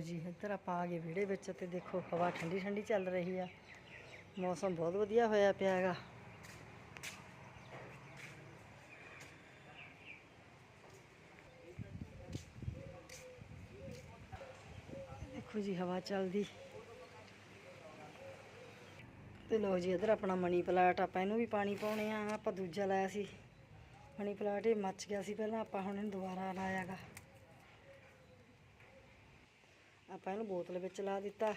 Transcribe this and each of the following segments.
ਜੀ, ਇੱਧਰ ਆਪਾਂ ਆ ਗਏ ਵਿਹੜੇ ਵਿੱਚ ਤੇ ਦੇਖੋ ਹਵਾ ਠੰਡੀ ਠੰਡੀ ਚੱਲ ਰਹੀ ਆ। ਮੌਸਮ ਬਹੁਤ ਵਧੀਆ ਹੋਇਆ ਪਿਆ ਹੈਗਾ। ਦੇਖੋ ਜੀ, ਹਵਾ ਚੱਲਦੀ। ਤੇ ਲੋ ਜੀ, ਇੱਧਰ ਆਪਣਾ ਮਨੀ ਪਲਾਟ, ਆਪਾਂ ਇਹਨੂੰ ਵੀ ਪਾਣੀ ਪਾਉਣੇ ਆ। ਆਪਾਂ ਦੂਜਾ ਲਾਇਆ ਸੀ। ਮਨੀ ਪਲਾਟ ਇਹ ਮੱਚ ਗਿਆ ਸੀ ਪਹਿਲਾਂ, ਆਪਾਂ ਹੁਣ ਇਹਨੂੰ ਦੁਬਾਰਾ ਲਾਇਆਗਾ। ਆਪਾਂ ਇਹਨੂੰ ਬੋਤਲ ਵਿੱਚ ਲਾ ਦਿੱਤਾ।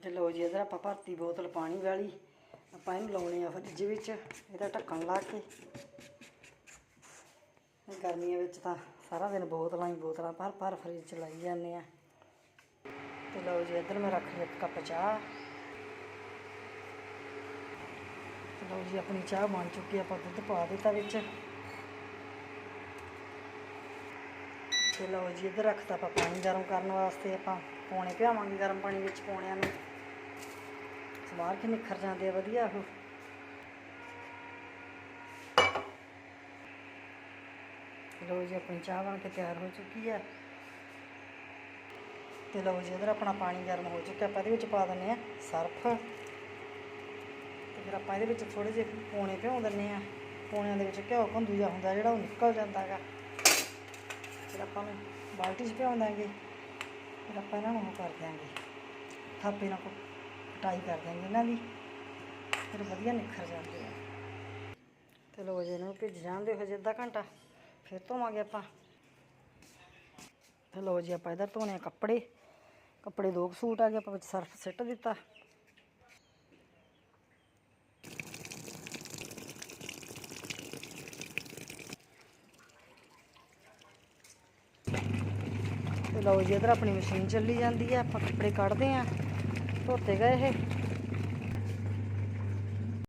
ਤੇ ਲੋ ਜੀ, ਇਧਰ ਆਪਾਂ ਭਰਤੀ ਬੋਤਲ ਪਾਣੀ ਵਾਲੀ ਆਪਾਂ ਇਹਨੂੰ ਲਾਉਣੇ ਆ ਫਰਿੱਜ ਵਿੱਚ, ਇਹਦਾ ਢੱਕਣ ਲਾ ਕੇ। ਗਰਮੀਆਂ ਵਿੱਚ ਤਾਂ ਸਾਰਾ ਦਿਨ ਬੋਤਲਾਂ ਹੀ ਬੋਤਲਾਂ, ਭਰ ਭਰ ਫਰਿੱਜ ਚ ਲਾਈ ਜਾਂਦੇ ਆ। ਤੇ ਲਓ ਜੀ, ਇੱਧਰ ਮੈਂ ਰੱਖ ਲਿਆ ਇੱਕ ਕੱਪ ਚਾਹ। ਤੇ ਲਓ ਜੀ, ਆਪਣੀ ਚਾਹ ਬਣ ਚੁੱਕੀ ਆਪਾਂ ਦੁੱਧ ਪਾ ਦਿੱਤਾ ਵਿੱਚ। ਤੇ ਲਓ ਜੀ, ਇੱਧਰ ਰੱਖਤਾ ਆਪਾਂ ਪਾਣੀ ਗਰਮ ਕਰਨ ਵਾਸਤੇ, ਆਪਾਂ ਪੌਣੇ ਪਿਆਵਾਂਗੇ ਗਰਮ ਪਾਣੀ ਵਿੱਚ ਪੌਣਿਆਂ ਨੂੰ। ਸਵਾਰ ਕਿ ਨਿਖਰ ਜਾਂਦੇ ਆ, ਵਧੀਆ ਉਹ। ਲਓ ਜੀ, ਆਪਣੀ ਚਾਹ ਬਣ ਕੇ ਤਿਆਰ ਹੋ ਚੁੱਕੀ ਹੈ ਤੇ ਲਓ ਜੀ, ਇਧਰ ਆਪਣਾ ਪਾਣੀ ਗਰਮ ਹੋ ਚੁੱਕਾ ਆਪਾਂ ਇਹਦੇ ਵਿੱਚ ਪਾ ਦਿੰਨੇ ਆ ਸਰਫ। ਤੇ ਫਿਰ ਆਪਾਂ ਇਹਦੇ ਵਿੱਚ ਥੋੜੇ ਜਿਹੇ ਪੌਣੇ ਭਿਉਂ ਦਿੰਨੇ ਆ। ਪੌਣਿਆਂ ਦੇ ਵਿੱਚ ਘਿਓ, ਘੰਦੂ ਜਿਹਾ ਹੁੰਦਾ, ਜਿਹੜਾ ਉਹ ਨਿਕਲ ਜਾਂਦਾ ਹੈਗਾ ਫਿਰ ਆਪਾਂ ਨੂੰ ਬਾਲਟੀ 'ਚ ਭਿਉਂ ਦਾਂਗੇ। ਫਿਰ ਆਪਾਂ ਇਹਨਾਂ ਨੂੰ ਉਹ ਕਰ ਦਿਆਂਗੇ। ਥਾਪੇ ਨਾਲ ਟਾਈ ਕਰ ਦਿਆਂਗੇ ਇਹਨਾਂ ਦੀ, ਫਿਰ ਵਧੀਆ ਨਿਖਰ ਜਾਂਦੇ ਆ। ਤੇ ਲੋ ਜੀ, ਇਹਨਾਂ ਨੂੰ ਭਿੱਜ ਜਾਂਦੇ ਹਜੇ ਅੱਧਾ ਘੰਟਾ, ਫਿਰ ਧੋਵਾਂਗੇ ਆਪਾਂ। ਤੇ ਲੋ ਜੀ, ਆਪਾਂ ਇਧਰ ਧੋਣੇ ਆ ਕੱਪੜੇ। ਕੱਪੜੇ ਦੋ ਕੁ ਸੂਟ ਆ ਗਏ, ਆਪਾਂ ਵਿੱਚ ਸਰਫ ਸਿੱਟ ਦਿੱਤਾ। ਤੇ ਲਓ ਜੀ, ਇਧਰ ਆਪਣੀ ਮਸ਼ੀਨ ਚੱਲੀ ਜਾਂਦੀ ਆ, ਆਪਾਂ ਕੱਪੜੇ ਕੱਢਦੇ ਆ। ਧੋਤੇ ਗਏ ਇਹ।